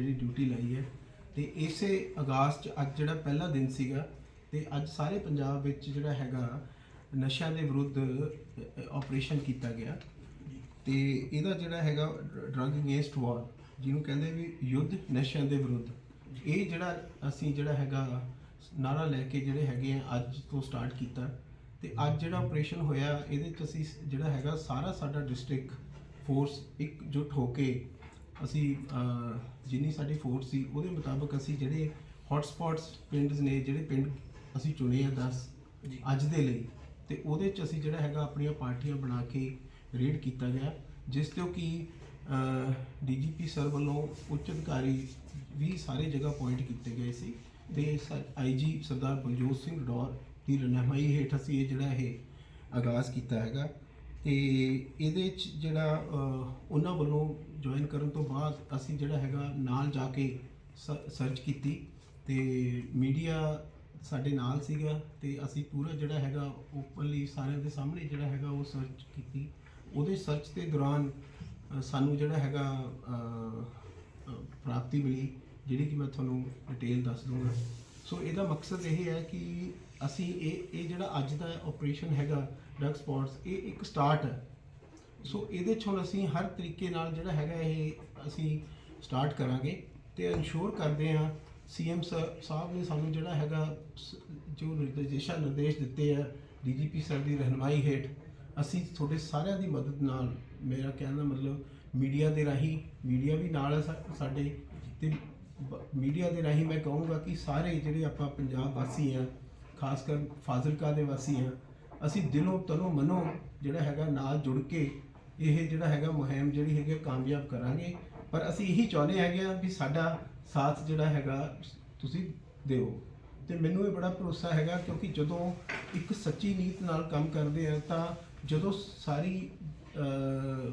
ਜਿਹੜੀ ਡਿਊਟੀ ਲਾਈ ਹੈ, ਤੇ ਇਸੇ ਅਗਸਤ 'ਚ ਅੱਜ ਜਿਹੜਾ ਪਹਿਲਾ ਦਿਨ ਸੀਗਾ, ਤੇ ਅੱਜ ਸਾਰੇ ਪੰਜਾਬ ਵਿੱਚ ਜਿਹੜਾ ਹੈਗਾ ਨਸ਼ਿਆਂ ਦੇ ਵਿਰੁੱਧ ਆਪਰੇਸ਼ਨ ਕੀਤਾ ਗਿਆ। ਤੇ ਇਹਦਾ ਜਿਹੜਾ ਹੈਗਾ ਡਰਗ ਅਗੇਂਸਟ ਵਾਰ ਜਿਹਨੂੰ ਕਹਿੰਦੇ ਵੀ ਯੁੱਧ ਨਸ਼ਿਆਂ ਦੇ ਵਿਰੁੱਧ। ਇਹ ਜਿਹੜਾ ਅਸੀਂ ਜਿਹੜਾ ਹੈਗਾ ਨਾਰਾ ਲੈ ਕੇ ਜਿਹੜੇ ਹੈਗੇ ਆ, ਅੱਜ ਤੋਂ ਸਟਾਰਟ ਕੀਤਾ। ਤੇ ਅੱਜ ਜਿਹੜਾ ਆਪਰੇਸ਼ਨ ਹੋਇਆ, ਇਹਦੇ ਚ ਅਸੀਂ ਜਿਹੜਾ ਹੈਗਾ ਸਾਰਾ ਸਾਡਾ ਡਿਸਟ੍ਰਿਕਟ ਫੋਰਸ ਇਕਜੁੱਟ ਹੋ ਕੇ ਅਸੀਂ ਜਿੰਨੀ ਸਾਡੀ ਫੋਰਸ ਸੀ ਉਹਦੇ ਮੁਤਾਬਕ ਅਸੀਂ ਜਿਹੜੇ ਹੌਟ ਸਪੌਟਸ ਪਿੰਡਸ ਨੇ ਜਿਹੜੇ ਪਿੰਡ ਅਸੀਂ ਚੁਣੇ ਆ 10 ਅੱਜ ਦੇ ਲਈ ਤੇ ਉਹਦੇ ਚ ਅਸੀਂ ਜਿਹੜਾ ਹੈਗਾ ਆਪਣੀਆਂ ਪਾਰਟੀਆਂ ਬਣਾ ਕੇ ਰੇਡ ਕੀਤਾ ਗਿਆ ਜਿਸ ਤੋਂ ਕਿ ਡੀਜੀਪੀ ਸਰ ਵੱਲੋਂ ਉੱਚ ਅਧਿਕਾਰੀ ਵੀ ਸਾਰੇ ਜਗ੍ਹਾ ਪੁਆਇੰਟ ਕੀਤੇ ਗਏ ਸੀ ਤੇ ਆਈਜੀ ਸਰਦਾਰ ਬਲਜੋਤ ਸਿੰਘ ਡੌਰ ਦੀ ਰਹਿਨਮਾਈ ਹੇਠ ਅਸੀਂ ਇਹ ਜਿਹੜਾ ਇਹ ਆਗਾਜ਼ ਕੀਤਾ ਹੈਗਾ। ਤੇ ਇਹਦੇ ਚ ਜਿਹੜਾ ਉਹਨਾਂ ਵੱਲੋਂ ਜੁਆਇਨ ਕਰਨ ਤੋਂ ਬਾਅਦ ਅਸੀਂ ਜਿਹੜਾ ਹੈਗਾ ਨਾਲ ਜਾ ਕੇ ਸਰਚ ਕੀਤੀ ਤੇ ਮੀਡੀਆ ਸਾਡੇ ਨਾਲ ਸੀਗਾ ਤੇ ਅਸੀਂ ਪੂਰਾ ਜਿਹੜਾ ਹੈਗਾ ਓਪਨਲੀ ਸਾਰਿਆਂ ਦੇ ਸਾਹਮਣੇ ਜਿਹੜਾ ਹੈਗਾ ਉਹ ਸਰਚ ਕੀਤੀ। ਉਹਦੇ ਸਰਚ ਦੇ ਦੌਰਾਨ ਸਾਨੂੰ ਜਿਹੜਾ ਹੈਗਾ ਪ੍ਰਾਪਤੀ ਮਿਲੀ, ਜਿਹੜੀ ਕਿ ਮੈਂ ਤੁਹਾਨੂੰ ਡਿਟੇਲ ਦੱਸ ਦੂੰਗਾ ਸੋ ਇਹਦਾ ਮਕਸਦ ਇਹ ਹੈ ਕਿ ਅਸੀਂ ਇਹ ਇਹ ਜਿਹੜਾ ਅੱਜ ਦਾ ਆਪਰੇਸ਼ਨ ਹੈਗਾ ਡਰਗ ਸਪੌਟਸ ਇਹ ਇੱਕ ਸਟਾਰਟ ਹੈ। ਸੋ ਇਹਦੇ 'ਚ ਹੁਣ ਅਸੀਂ ਹਰ ਤਰੀਕੇ ਨਾਲ ਜਿਹੜਾ ਹੈਗਾ ਇਹ ਅਸੀਂ ਸਟਾਰਟ ਕਰਾਂਗੇ ਤੇ ਇਨਸ਼ੋਰ ਕਰਦੇ ਹਾਂ ਸੀਐਮ ਸਾਹਿਬ ਨੇ ਸਾਨੂੰ ਜਿਹੜਾ ਹੈਗਾ ਸ- ਜੋ ਨਿਰਦੇਸ਼ਾ ਨਿਰਦੇਸ਼ ਦਿੱਤੇ ਆ ਡੀਜੀਪੀ ਸਰ ਦੀ ਰਹਿਨਮਾਈ ਹੇਠ, ਅਸੀਂ ਤੁਹਾਡੇ ਸਾਰਿਆਂ ਦੀ ਮਦਦ ਨਾਲ, ਮੇਰਾ ਕਹਿਣ ਦਾ ਮਤਲਬ ਮੀਡੀਆ ਦੇ ਰਾਹੀਂ ਮੀਡੀਆ ਵੀ ਨਾਲ ਹੈ ਸਾਡੇ, ਤੇ ਮੀਡੀਆ ਦੇ ਰਾਹੀਂ ਮੈਂ ਕਹੂੰਗਾ ਕਿ ਸਾਰੇ ਜਿਹੜੇ ਆਪਾਂ ਪੰਜਾਬ ਵਾਸੀ ਆ ਖਾਸ ਕਰ ਫਾਜ਼ਿਲਕਾ ਦੇ ਵਾਸੀ ਆ ਅਸੀਂ ਦਿਲੋਂ ਤਨੋਂ ਮਨੋਂ ਜਿਹੜਾ ਹੈਗਾ ਨਾਲ ਜੁੜ ਕੇ ਇਹ ਜਿਹੜਾ ਹੈਗਾ ਮੁਹਿੰਮ ਜਿਹੜੀ ਹੈਗੀ ਆ ਕਾਮਯਾਬ ਕਰਾਂਗੇ। ਪਰ ਅਸੀਂ ਇਹੀ ਚਾਹੁੰਦੇ ਹੈਗੇ ਆ ਵੀ ਸਾਡਾ ਸਾਥ ਜਿਹੜਾ ਹੈਗਾ ਤੁਸੀਂ ਦਿਓ। ਤੇ ਮੈਨੂੰ ਇਹ ਬੜਾ ਭਰੋਸਾ ਹੈਗਾ ਕਿਉਂਕਿ ਜਦੋਂ ਇੱਕ ਸੱਚੀ ਨੀਤ ਨਾਲ ਕੰਮ ਕਰਦੇ ਆ ਤਾਂ ਜਦੋਂ ਸਾਰੀ ਅਹ,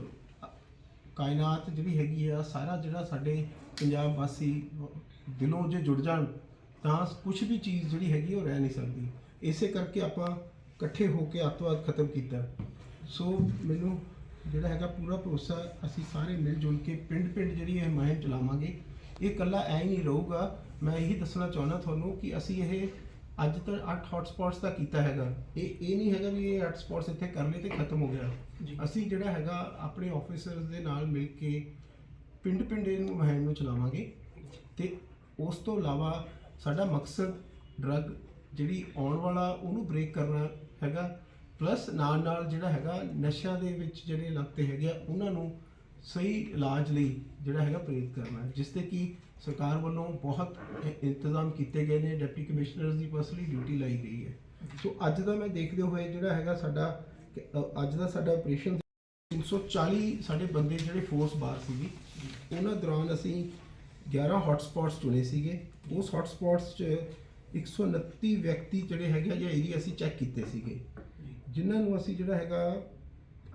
ਕਾਇਨਾਤ ਜਿਹੜੀ ਹੈਗੀ ਆ ਸਾਰਾ ਜਿਹੜਾ ਸਾਡੇ ਪੰਜਾਬ ਵਾਸੀ ਦਿਲੋਂ ਜੇ ਜੁੜ ਜਾਣ ਤਾਂ ਕੁਝ ਵੀ ਚੀਜ਼ ਜਿਹੜੀ ਹੈਗੀ ਉਹ ਰਹਿ ਨਹੀਂ ਸਕਦੀ। ਇਸੇ ਕਰਕੇ ਆਪਾਂ ਇਕੱਠੇ ਹੋ ਕੇ ਅੱਤਵਾਦ ਖਤਮ ਕੀਤਾ। ਸੋ ਮੈਨੂੰ ਜਿਹੜਾ ਹੈਗਾ ਪੂਰਾ ਭਰੋਸਾ ਅਸੀਂ ਸਾਰੇ ਮਿਲ ਜੁਲ ਕੇ ਪਿੰਡ ਪਿੰਡ ਜਿਹੜੀ ਇਹ ਮੁਹਿੰਮ ਚਲਾਵਾਂਗੇ। ਇਹ ਇਕੱਲਾ ਐ ਹੀ ਨਹੀਂ ਰਹੂਗਾ। ਮੈਂ ਇਹੀ ਦੱਸਣਾ ਚਾਹੁੰਦਾ ਤੁਹਾਨੂੰ ਕਿ ਅਸੀਂ ਇਹ ਅੱਜ ਤੱਕ 8 ਹੌਟ ਸਪੌਟਸ ਦਾ ਕੀਤਾ ਹੈਗਾ। ਇਹ ਇਹ ਨਹੀਂ ਹੈਗਾ ਵੀ ਇਹ 8 ਸਪੌਟਸ ਇੱਥੇ ਕਰ ਲਏ ਤੇ ਖਤਮ ਹੋ ਗਿਆ। ਅਸੀਂ ਜਿਹੜਾ ਹੈਗਾ ਆਪਣੇ ਆਫੀਸਰਸ ਦੇ ਨਾਲ ਮਿਲ ਕੇ ਪਿੰਡ ਪਿੰਡ ਇਹਨੂੰ ਮੁਹਿੰਮ ਨੂੰ ਚਲਾਵਾਂਗੇ। ਤੇ ਉਸ ਤੋਂ ਇਲਾਵਾ ਸਾਡਾ ਮਕਸਦ ਡਰੱਗ ਜਿਹੜੀ ਆਉਣ ਵਾਲਾ ਉਹਨੂੰ ਬ੍ਰੇਕ ਕਰਨਾ ਹੈਗਾ। ਪਲੱਸ ਨਾਲ ਨਾਲ ਜਿਹੜਾ ਹੈਗਾ, ਨਸ਼ਿਆਂ ਦੇ ਵਿੱਚ ਜਿਹੜੇ ਲੱਗਦੇ ਹੈਗੇ ਆ, ਉਹਨਾਂ ਨੂੰ ਸਹੀ ਇਲਾਜ ਲਈ ਜਿਹੜਾ ਹੈਗਾ ਪ੍ਰੇਰਿਤ ਕਰਨਾ ਹੈ। ਜਿਸ ਤੇ ਕਿ ਸਰਕਾਰ ਵੱਲੋਂ ਬਹੁਤ ਇੰਤਜ਼ਾਮ ਕੀਤੇ ਗਏ ਨੇ, ਡਿਪਟੀ ਕਮਿਸ਼ਨਰਸ ਦੀ ਪਰਸਨਲੀ ਡਿਊਟੀ ਲਾਈ ਗਈ ਹੈ। ਸੋ ਅੱਜ ਦਾ ਮੈਂ ਦੇਖਦੇ ਹੋਏ ਜਿਹੜਾ ਹੈਗਾ ਸਾਡਾ ਅੱਜ ਦਾ ਸਾਡਾ ਆਪਰੇਸ਼ਨ 340 ਸਾਡੇ ਬੰਦੇ ਜਿਹੜੇ ਫੋਰਸ ਬਾਹਰ ਸੀਗੀ, ਉਹਨਾਂ ਦੌਰਾਨ ਅਸੀਂ 11 ਹੌਟ ਚੁਣੇ ਸੀਗੇ। ਉਸ ਹੌਟ 'ਚ 129 ਵਿਅਕਤੀ ਜਿਹੜੇ ਹੈਗੇ ਆ ਜਾਂ ਏਰੀਆ ਅਸੀਂ ਚੈੱਕ ਕੀਤੇ ਸੀਗੇ। ਜਿਨ੍ਹਾਂ ਨੂੰ ਅਸੀਂ ਜਿਹੜਾ ਹੈਗਾ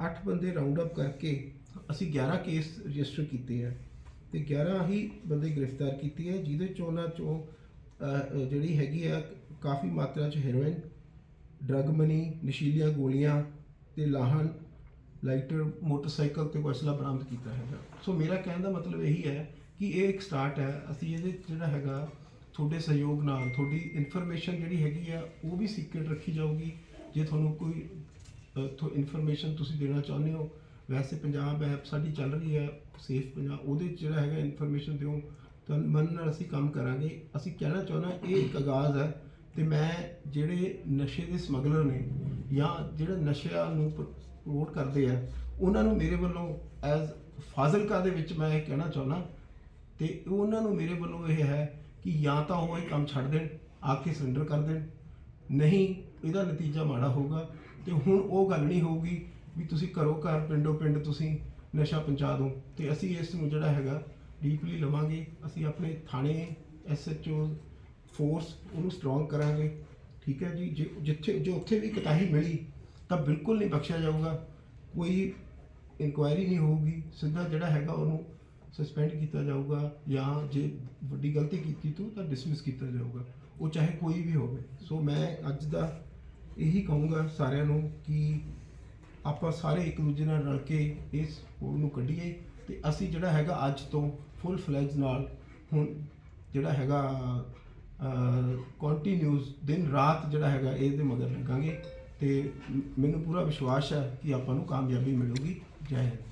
8 ਬੰਦੇ ਰਾਉਂਡ ਅਪ ਕਰਕੇ ਅਸੀਂ 11 ਕੇਸ ਰਜਿਸਟਰ ਕੀਤੇ ਆ ਤੇ 11 ਹੀ ਬੰਦੇ ਗ੍ਰਿਫਤਾਰ ਕੀਤੇ ਆ, ਜਿਹਦੇ ਚੋਂ ਉਹਨਾਂ ਚੋਂ ਜਿਹੜੀ ਹੈਗੀ ਆ, ਕਾਫੀ ਮਾਤਰਾ ਚ ਹੈਰੋਇਨ ਡਰਗ ਮਨੀ ਨਸ਼ੀਲੀਆਂ ਗੋਲੀਆਂ ਤੇ ਲਾਹਨ ਲਾਈਟਰ ਮੋਟਰਸਾਈਕਲ ਤੇ ਕੋਈ ਅਸਲਾ ਬਰਾਮਦ ਕੀਤਾ ਹੈਗਾ। ਸੋ ਮੇਰਾ ਕਹਿਣ ਦਾ ਮਤਲਬ ਇਹੀ ਹੈ ਕਿ ਇਹ ਇੱਕ ਸਟਾਰਟ ਹੈ। ਅਸੀਂ ਇਹਦੇ 'ਚ ਜਿਹੜਾ ਹੈਗਾ ਤੁਹਾਡੇ ਸਹਿਯੋਗ ਨਾਲ, ਤੁਹਾਡੀ ਇਨਫੋਰਮੇਸ਼ਨ ਜਿਹੜੀ ਹੈਗੀ ਆ, ਉਹ ਵੀ ਸੀਕ੍ਰੀਟ ਰੱਖੀ ਜਾਊਗੀ। ਜੇ ਤੁਹਾਨੂੰ ਕੋਈ ਇਨਫੋਰਮੇਸ਼ਨ ਤੁਸੀਂ ਦੇਣਾ ਚਾਹੁੰਦੇ ਹੋ, ਵੈਸੇ ਪੰਜਾਬ ਐਪ ਸਾਡੀ ਚੱਲ ਰਹੀ ਹੈ ਸੇਫ ਪੰਜਾਬ, ਉਹਦੇ 'ਚ ਜਿਹੜਾ ਹੈਗਾ ਇਨਫੋਰਮੇਸ਼ਨ ਦਿਓ। ਤਾਂ ਮਨ ਨਾਲ ਅਸੀਂ ਕੰਮ ਕਰਾਂਗੇ। ਅਸੀਂ ਕਹਿਣਾ ਚਾਹੁੰਦਾ, ਇਹ ਇੱਕ ਆਗਾਜ਼ ਹੈ ਤੇ ਮੈਂ ਜਿਹੜੇ ਨਸ਼ੇ ਦੇ ਸਮਗਲਰ ਨੇ, ਜਾਂ ਜਿਹੜੇ ਨਸ਼ਿਆਂ ਨੂੰ ਪ੍ਰਮੋਟ ਕਰਦੇ ਆ, ਉਹਨਾਂ ਨੂੰ ਮੇਰੇ ਵੱਲੋਂ ਐਜ਼ ਫਾਜ਼ਿਲਕਾ ਦੇ ਵਿੱਚ ਮੈਂ ਇਹ ਕਹਿਣਾ ਚਾਹੁੰਦਾ, ਤੇ ਉਹਨਾਂ ਨੂੰ ਮੇਰੇ ਵੱਲੋਂ ਇਹ ਹੈ ਕਿ ਜਾਂ ਤਾਂ ਉਹ ਇਹ ਕੰਮ ਛੱਡ ਦੇਣ, ਆ ਕੇ ਸਰੈਂਡਰ ਕਰ ਦੇਣ। ਨਹੀਂ, ਇਹਦਾ ਨਤੀਜਾ ਮਾੜਾ ਹੋਊਗਾ। ਤੇ ਹੁਣ ਉਹ ਗੱਲ ਨਹੀਂ ਹੋਊਗੀ ਵੀ ਤੁਸੀਂ ਘਰੋਂ ਘਰ, ਪਿੰਡੋਂ ਪਿੰਡ ਤੁਸੀਂ ਨਸ਼ਾ ਪਹੁੰਚਾ ਦਿਓ। ਤੇ ਅਸੀਂ ਇਸ ਨੂੰ ਜਿਹੜਾ ਹੈਗਾ ਡੀਪਲੀ ਲਵਾਂਗੇ। ਅਸੀਂ ਆਪਣੇ ਥਾਣੇ ਐਸਐਚਓ ਫੋਰਸ ਉਹਨੂੰ ਸਟਰੋਂਗ ਕਰਾਂਗੇ। ਠੀਕ ਹੈ ਜੀ? ਜੇ ਜਿੱਥੇ, ਜੋ ਉੱਥੇ ਵੀ ਕਤਾਹੀ ਮਿਲੀ, ਤਾਂ ਬਿਲਕੁਲ ਨਹੀਂ ਬਖਸ਼ਿਆ ਜਾਊਗਾ। ਕੋਈ ਇਨਕੁਆਇਰੀ ਨਹੀਂ ਹੋਊਗੀ। ਸਿੱਧਾ ਜਿਹੜਾ ਹੈਗਾ ਉਹਨੂੰ ਸਸਪੈਂਡ ਕੀਤਾ ਜਾਊਗਾ ਜਾਂ ਜੇ ਵੱਡੀ ਗਲਤੀ ਕੀਤੀ ਤੂੰ ਤਾਂ ਡਿਸਮਿਸ ਕੀਤਾ ਜਾਊਗਾ। ਉਹ ਚਾਹੇ ਕੋਈ ਵੀ ਹੋਵੇ। ਸੋ ਮੈਂ ਅੱਜ ਦਾ ਇਹੀ ਕਹੂੰਗਾ ਸਾਰਿਆਂ ਨੂੰ ਕਿ ਆਪਾਂ ਸਾਰੇ ਇੱਕ ਦੂਜੇ ਨਾਲ ਰਲ ਕੇ ਇਸ ਹੋੜ ਨੂੰ ਕੱਢੀਏ ਤੇ ਅਸੀਂ ਜਿਹੜਾ ਹੈਗਾ ਅੱਜ ਤੋਂ ਫੁੱਲ ਫਲੈਜ ਨਾਲ ਹੁਣ ਜਿਹੜਾ ਹੈਗਾ ਕੰਟੀਨਿਊਸ ਦਿਨ ਰਾਤ ਜਿਹੜਾ ਹੈਗਾ ਇਹਦੇ ਮਗਰ ਲੱਗਾਂਗੇ ਤੇ ਮੈਨੂੰ ਪੂਰਾ ਵਿਸ਼ਵਾਸ ਹੈ ਕਿ ਆਪਾਂ ਨੂੰ ਕਾਮਯਾਬੀ ਮਿਲੂਗੀ। ਜੈ ਹਿੰਦ।